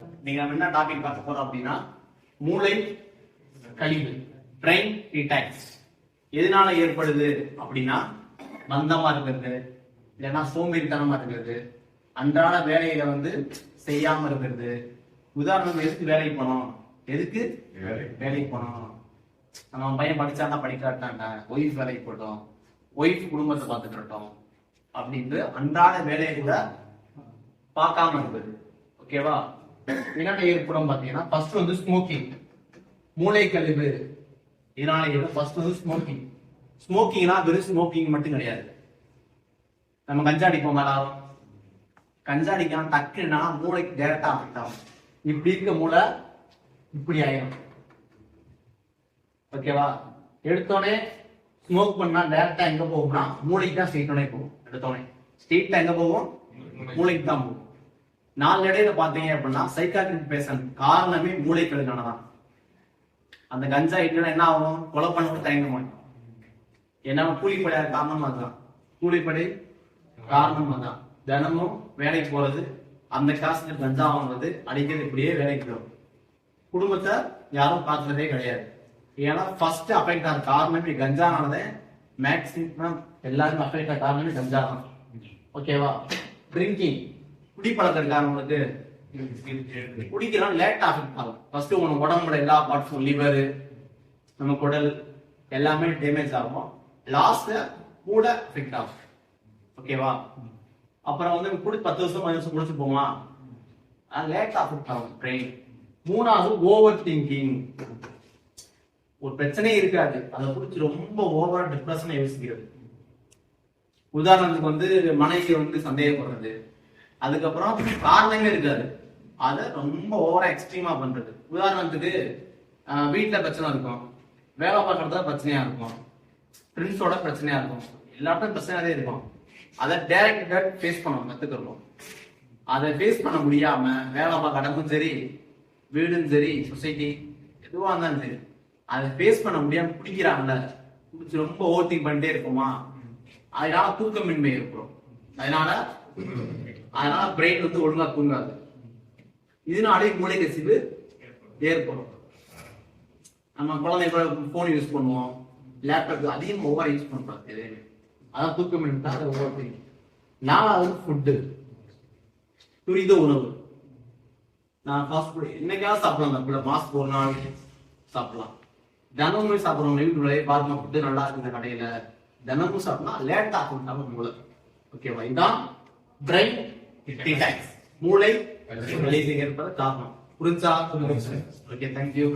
நீங்க நம்ம என்ன டாபிக் பார்க்க போறோம் அப்படின்னா மூளை கழிவு பிரெயின் டீடாக்ஸ் எதனால ஏற்படுது அப்படின்னா மந்தமா இருக்கிறது இல்லைன்னா சோம்பேறித்தனமா இருக்கிறது அன்றாட வேலையில வந்து செய்யாம இருக்கிறது. உதாரணம் எதுக்கு வேலைக்கு போனோம்? எதுக்கு? வேலைக்கு போனோம். நம்ம பையன் படிச்சாண்டா படிக்காட்டாண்டா ஒய்ஃப் வேலைக்கு போட்டோம் ஒய்ஃப் குடும்பத்தை பார்த்துட்டு இருக்கட்டும் அப்படின்ட்டு அன்றாட வேலையை கூட பார்க்காம இருக்குது ஓகேவா என்னென்ன ஏற்படும் பாத்தீங்கன்னா ஃபர்ஸ்ட் வந்து ஸ்மோக்கிங் மூளை கழிவு இதனால ஃபர்ஸ்ட் வந்து ஸ்மோக்கிங் ஸ்மோக்கிங்னா வெறும் ஸ்மோக்கிங் மட்டும் கிடையாது. நம்ம கஞ்சா அடிப்போம் எல்லாரும்? கஞ்சா அடிக்கலாம் டக்குன்னா மூளைக்கு டேரக்டா அஃபெக்ட் ஆகும் இப்படி இருக்க மூளை இப்படி ஆயிரும். ஓகேவா எடுத்தோடனே ஸ்மோக் பண்ணா டேரக்டா எங்க போகும்னா மூளைக்கு தான் ஸ்ட்ரெயிட்டோடனே போகும். எடுத்தோடனே. ஸ்ட்ரெயிட்ல எங்க போகும்? மூளைக்கு தான் போகும். நாளடையில பாத்தீங்க அப்படின்னா சைக்காட்ரிக் பேஷண்ட் காரணமே மூளை கழுகானதான் அந்த கஞ்சா இல்லைன்னா என்ன ஆகும்? கொலை பண்ண தயங்க மாட்டோம். ஏன்னா கூலிப்படை காரணமா தான் கூலிப்படை காரணமா தான் தினமும் வேலைக்கு போறது அந்த காசுக்கு கஞ்சா வாங்குறது அடிக்கிறது இப்படியே வேலைக்கு போகும். குடும்பத்தை யாரும் பார்த்ததே கிடையாது. ஏன்னா ஃபர்ஸ்ட் அஃபெக்ட் ஆன காரணமே கஞ்சானானதே மேக்சிமம் எல்லாருமே அஃபெக்ட் ஆன காரணமே கஞ்சா தான் ஓகேவா ட்ரிங்கிங் குடிப்பழக்கம் இருக்காங்களுக்கு குடிக்கலாம் லேட் அஃபெக்ட் ஆகும் ஃபர்ஸ்ட் உனக்கு உடம்புல எல்லா பார்ட்ஸும் லிவர் நம்ம குடல் எல்லாமே டேமேஜ் ஆகும். லாஸ்ட்ல கூட அஃபெக்ட் ஆகும். ஓகேவா அப்புறம் வந்து குடி பத்து வருஷம் பதினஞ்சு வருஷம் குடிச்சு போமா? லேட் அஃபெக்ட் ஆகும். பிரெயின் மூணாவது ஓவர் திங்கிங் ஒரு பிரச்சனையே இருக்காது. அதை குறிச்சு ரொம்ப ஓவரா டிப்ரெஷனை யோசிக்கிறது. உதாரணத்துக்கு வந்து மனைவி வந்து சந்தேகப்படுறது. அதுக்கப்புறம் காரணமே இருக்காது. அதை ரொம்ப ஓவரா எக்ஸ்ட்ரீமா பண்றது. உதாரணத்துக்கு வீட்ல பிரச்சனை இருக்கும். வேலை பார்க்கறதுல பிரச்சனையா இருக்கும். ஃப்ரெண்ட்ஸோட பிரச்சனையா இருக்கும். எல்லாத்தையும் பிரச்சனையாவே இருக்கும். அதை டைரக்டா ஃபேஸ் பண்ணணும் கத்துக்கிறோம் அதை ஃபேஸ் பண்ண முடியாம வேலை பார்க்க இடமும் சரி வீடும் சரி சொசைட்டி எதுவா இருந்தாலும் சரி அதை ஃபேஸ் பண்ண முடியாம குடிக்கிறாங்கல்ல குடிச்சு ரொம்ப ஓவர்திங் பண்ணிட்டே இருக்குமா? அதனால தூக்கமின்மை ஏற்படும். அதனால அதனால பிரெயின் வந்து ஒழுங்கா தூங்காது. இதனாலே மூளை கசிவு ஏற்படும். நம்ம குழந்தை கூட போன் யூஸ் பண்ணுவோம். லேப்டாப் அதிகம் ஓவர் யூஸ் பண்ணக்கூடாது எதையுமே அதான் தூக்கம் அதை ஓவர் நாலாவது ஃபுட்டு துரித உணவு. நான் ஃபாஸ்ட் ஃபுட் என்னைக்காவது சாப்பிடலாம் தப்புல மாசத்துக்கு ஒரு நாள் சாப்பிடலாம். தினமும் சாப்பிடுறோம் வீட்டுக்குள்ளே பாருமா ஃபுட்டு நல்லா இருக்கு இந்த கடையில. தினமும் சாப்பிடலாம் லேட் ஆகும் நம்ம மூளை ஓகேவா? இதுதான் டீடாக்ஸ் மூளை காரணம். புரிஞ்சா? Okay thank you